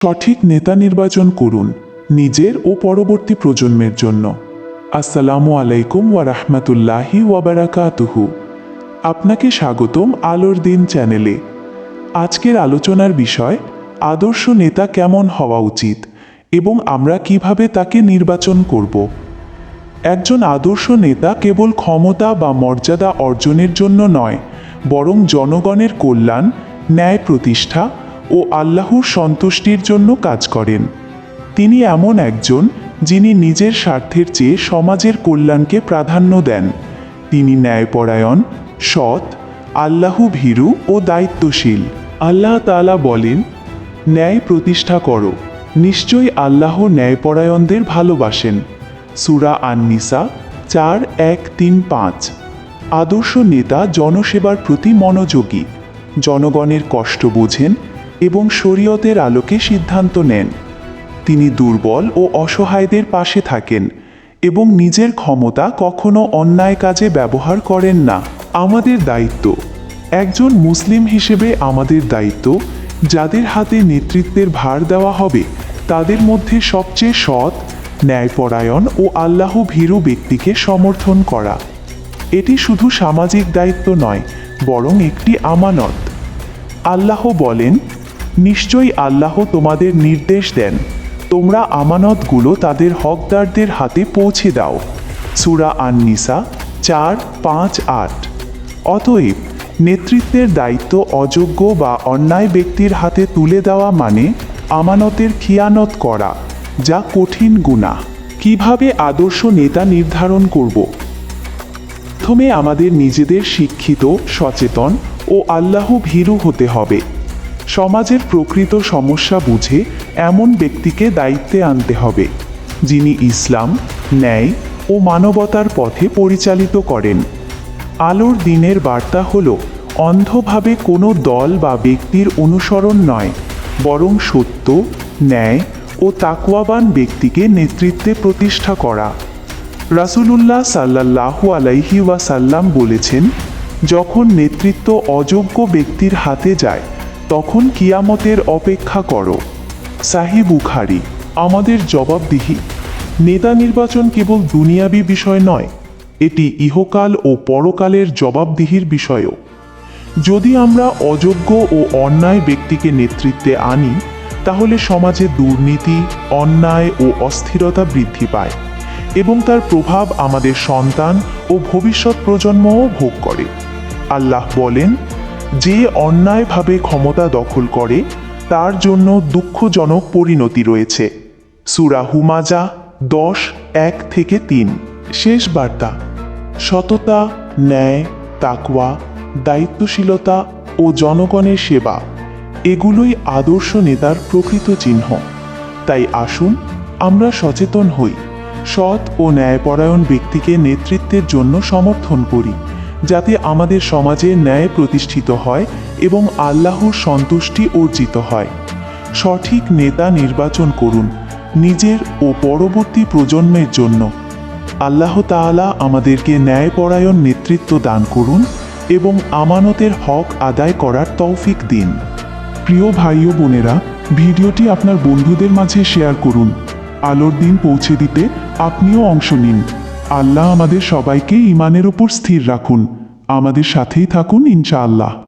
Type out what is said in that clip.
সঠিক নেতা নির্বাচন করুন নিজের ও পরবর্তী প্রজন্মের জন্য। আসসালামু আলাইকুম ওয়া রাহমাতুল্লাহি ওয়াবারাকাতুহু আপনাকে স্বাগতম আলোর দিন চ্যানেলে। আজকের আলোচনার বিষয়, আদর্শ নেতা কেমন হওয়া উচিত এবং আমরা কীভাবে তাকে নির্বাচন করব। একজন আদর্শ নেতা কেবল ক্ষমতা বা মর্যাদা অর্জনের জন্য নয়, বরং জনগণের কল্যাণ, ন্যায় প্রতিষ্ঠা ও আল্লাহর সন্তুষ্টির জন্য কাজ করেন। তিনি এমন একজন যিনি নিজের স্বার্থের চেয়ে সমাজের কল্যাণকে প্রাধান্য দেন। তিনি ন্যায়পরায়ণ, সৎ, আল্লাহ ভীরু ও দায়িত্বশীল। আল্লাহ তাআলা বলেন, ন্যায় প্রতিষ্ঠা করো। নিশ্চয়ই আল্লাহ ন্যায়পরায়ণদের ভালোবাসেন। সুরা আননিসা, চার, এক, তিন, পাঁচ। আদর্শ নেতা জনসেবার প্রতি মনোযোগী। জনগণের কষ্ট বোঝেন এবং শরীয়তের আলোকে সিদ্ধান্ত নেন। তিনি দুর্বল ও অসহায়দের পাশে থাকেন এবং নিজের ক্ষমতা কখনো অন্যায় কাজে ব্যবহার করেন না। আমাদের দায়িত্ব, একজন মুসলিম হিসেবে আমাদের দায়িত্ব, যাদের হাতে নেতৃত্বের ভার দেওয়া হবে, তাদের মধ্যে সবচেয়ে সৎ, ন্যায়পরায়ণ ও আল্লাহ ভীরু ব্যক্তিকে সমর্থন করা। এটি শুধু সামাজিক দায়িত্ব নয়, বরং একটি আমানত। আল্লাহ বলেন নিশ্চয়ই আল্লাহ তোমাদের নির্দেশ দেন। তোমরা আমানতগুলো তাদের হকদারদের হাতে পৌঁছে দাও। সুরা আননিসা, চার, পাঁচ, আট। অতএব, নেতৃত্বের দায়িত্ব অযোগ্য বা অন্যায় ব্যক্তির হাতে তুলে দেওয়া মানে আমানতের খিয়ানত করা, যা কঠিন গুণা কীভাবে আদর্শ নেতা নির্ধারণ করব? প্রথমে আমাদের নিজেদের শিক্ষিত, সচেতন ও আল্লাহ ভীরু হতে হবে। সমাজের প্রকৃত সমস্যা বুঝে এমন ব্যক্তিকে দায়িত্বে আনতে হবে, যিনি ইসলাম, ন্যায় ও মানবতার পথে পরিচালিত করেন। আলোর দিনের বার্তা হল, অন্ধভাবে কোনো দল বা ব্যক্তির অনুসরণ নয়, বরং সত্য, ন্যায় ও তাকওয়াবান ব্যক্তিকে নেতৃত্বে প্রতিষ্ঠা করা। রাসূলুল্লাহ সাল্লাল্লাহু আলাইহি ওয়াসাল্লাম বলেছেন, যখন নেতৃত্ব অযোগ্য ব্যক্তির হাতে যায় তখন কিয়ামতের অপেক্ষা করো। সাহি বুখারি, আমাদের জবাবদিহি। নেতা নির্বাচন কেবল দুনিয়াবি বিষয় নয়, এটি ইহকাল ও পরকালের জবাবদিহির বিষয়ও। যদি আমরা অযোগ্য ও অন্যায় ব্যক্তিকে নেতৃত্বে আনি, তাহলে সমাজে দুর্নীতি, অন্যায় ও অস্থিরতা বৃদ্ধি পায় এবং তার প্রভাব আমাদের সন্তান ও ভবিষ্যৎ প্রজন্মও ভোগ করে। আল্লাহ বলেন যে অন্যায়ভাবে ক্ষমতা দখল করে, তার জন্য দুঃখজনক পরিণতি রয়েছে। সুরা হুমাজা দশ, এক থেকে তিন। শেষ বার্তা। সততা, ন্যায়, তাকওয়া, দায়িত্বশীলতা ও জনগণের সেবা, এগুলোই আদর্শ নেতার প্রকৃত চিহ্ন। তাই আসুন, আমরা সচেতন হই। সৎ ও ন্যায়পরায়ণ ব্যক্তিকে নেতৃত্বের জন্য সমর্থন করি। যাতে আমাদের সমাজে ন্যায় প্রতিষ্ঠিত হয় এবং আল্লাহর সন্তুষ্টি অর্জিত হয়। সঠিক নেতা নির্বাচন করুন নিজের ও পরবর্তী প্রজন্মের জন্য। আল্লাহ তাআলা আমাদেরকে ন্যায়পরায়ণ নেতৃত্ব দান করুন এবং আমানতের হক আদায় করার তৌফিক দিন। প্রিয় ভাই ও বোনেরা, ভিডিওটি আপনার বন্ধুদের মাঝে শেয়ার করুন। আলোর দিন পৌঁছে দিতে আপনিও অংশ নিন। আল্লাহ আমাদের সবাইকে ইমানের ওপর স্থির রাখুন। আমাদের সাথেই থাকুন ইনশাআল্লাহ।